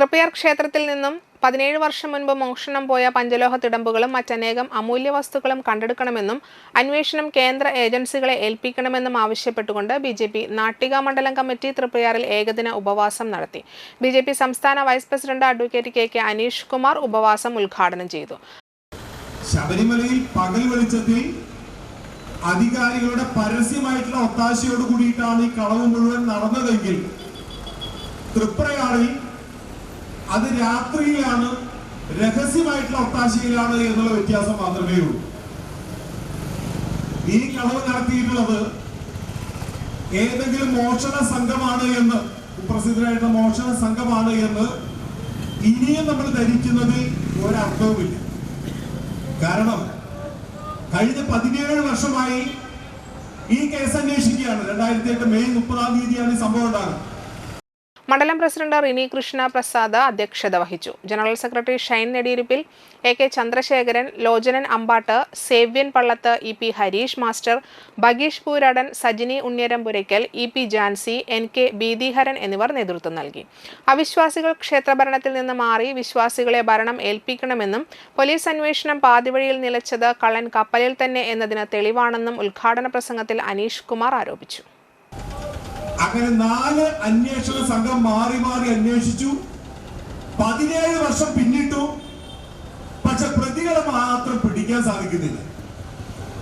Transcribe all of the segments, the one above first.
തൃപ്പയാർ ക്ഷേത്രത്തിൽ നിന്നും പതിനേഴ് വർഷം മുൻപ് മോഷണം പോയ പഞ്ചലോഹ തിടമ്പുകളും മറ്റനേകം അമൂല്യ വസ്തുക്കളും കണ്ടെടുക്കണമെന്നും അന്വേഷണം കേന്ദ്ര ഏജൻസികളെ ഏൽപ്പിക്കണമെന്നും ആവശ്യപ്പെട്ടുകൊണ്ട് ബി ജെ പി നാട്ടിക മണ്ഡലം കമ്മിറ്റി തൃപ്പയാറിൽ ഏകദിന ഉപവാസം നടത്തി. ബി ജെ പി സംസ്ഥാന vice president advocate K K Aneesh Kumar ഉപവാസം ഉദ്ഘാടനം ചെയ്തു. ശബരിമലയിൽ പകൽ വെളിച്ചത്തിൽ അധികാരികളുടെ പരസ്യമായിട്ടുള്ള ഒത്താശയോട് കൂടിയിട്ടാണ് ഈ കളവ് മുഴുവൻ നടന്നതെങ്കിൽ തൃപ്രയാറിൽ അത് രാത്രിയിലാണ് രഹസ്യമായിട്ടുള്ള ഒത്താശയിലാണ് എന്നുള്ള വ്യത്യാസം മാത്രമേ ഉള്ളൂ. ഈ കളവ് നടത്തിയിട്ടുള്ളത് ഏതെങ്കിലും മോഷണ സംഘമാണ് എന്ന് പ്രസിദ്ധരായിട്ടുള്ള മോഷണ സംഘമാണ് എന്ന് ഇനിയും നമ്മൾ ധരിക്കുന്നതിൽ ഒരർത്ഥവുമില്ല. കാരണം കഴിഞ്ഞ പതിനേഴ് വർഷമായി ഈ കേസ് അന്വേഷിക്കുകയാണ്. രണ്ടായിരത്തി എട്ട് മെയ് മുപ്പതാം തീയതിയാണ് ഈ സംഭവം ഉണ്ടാകുന്നത്. മണ്ഡലം പ്രസിഡന്റ് റിനി കൃഷ്ണ പ്രസാദ് അധ്യക്ഷത വഹിച്ചു. General secretary Shine Nediyirippil A K Chandrasekharan Lochanan Ambatt Sevyan Pallath E P Harish master Bagheesh Pooradan Sajini Unniyarampurakkal E P Jancy N K Beethiharan എന്നിവർ നേതൃത്വം നൽകി. അവിശ്വാസികൾ ക്ഷേത്രഭരണത്തിൽ നിന്ന് മാറി വിശ്വാസികളെ ഭരണം ഏൽപ്പിക്കണമെന്നും പോലീസ് അന്വേഷണം പാതിവഴിയിൽ നിലച്ചത് കള്ളൻ കപ്പലിൽ തന്നെ എന്നതിന് തെളിവാണെന്നും ഉദ്ഘാടന പ്രസംഗത്തിൽ അനീഷ് കുമാർ ആരോപിച്ചു. അങ്ങനെ നാല് അന്വേഷണ സംഘം മാറി മാറി അന്വേഷിച്ചു. പതിനേഴ് വർഷം പിന്നിട്ടു. പക്ഷെ പ്രതികളെ മാത്രം പിടിക്കാൻ സാധിക്കുന്നില്ല.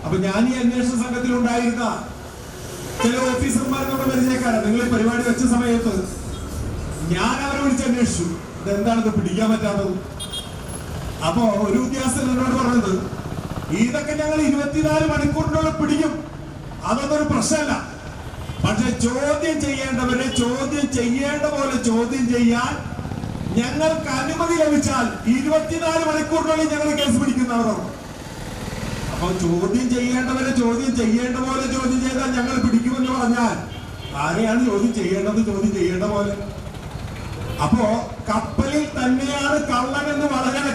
അപ്പൊ ഞാൻ ഈ അന്വേഷണ സംഘത്തിൽ ഉണ്ടായിരുന്ന ചില ഓഫീസർമാർ നമ്മുടെ പരിചയക്കാരാണ്. നിങ്ങൾ പരിപാടി വെച്ച സമയത്ത് ഞാൻ അവരെ വിളിച്ച് അന്വേഷിച്ചു. ഇതെന്താണിത് ഇത് പിടിക്കാൻ പറ്റാത്തത്? അപ്പോ ഒരു ഉദ്യോഗസ്ഥൻ എന്നോട് പറഞ്ഞത് ഇതൊക്കെ ഞങ്ങൾ ഇരുപത്തിനാല് മണിക്കൂറിനുള്ളിൽ പിടിക്കും. അതൊന്നും ഒരു പ്രശ്നമല്ല. പക്ഷെ ചോദ്യം ചെയ്യേണ്ടവരെ ചോദ്യം ചെയ്യേണ്ട പോലെ ചോദ്യം ചെയ്യാൻ ഞങ്ങൾക്ക് അനുമതി ലഭിച്ചാൽ ഇരുപത്തിനാല് മണിക്കൂറിനുള്ളിൽ ഞങ്ങൾ കേസ് പിടിക്കുന്നവരാണ്. അപ്പൊ ചോദ്യം ചെയ്യേണ്ടവരെ ചോദ്യം ചെയ്യേണ്ട പോലെ ചോദ്യം ചെയ്താൽ ഞങ്ങൾ പിടിക്കുമെന്ന് പറഞ്ഞാൽ ആരെയാണ് ചോദ്യം ചെയ്യേണ്ടത്? ചോദ്യം ചെയ്യേണ്ട പോലെ. അപ്പോ കപ്പലിൽ തന്നെയാണ് കള്ളൻ എന്ന് വളരെ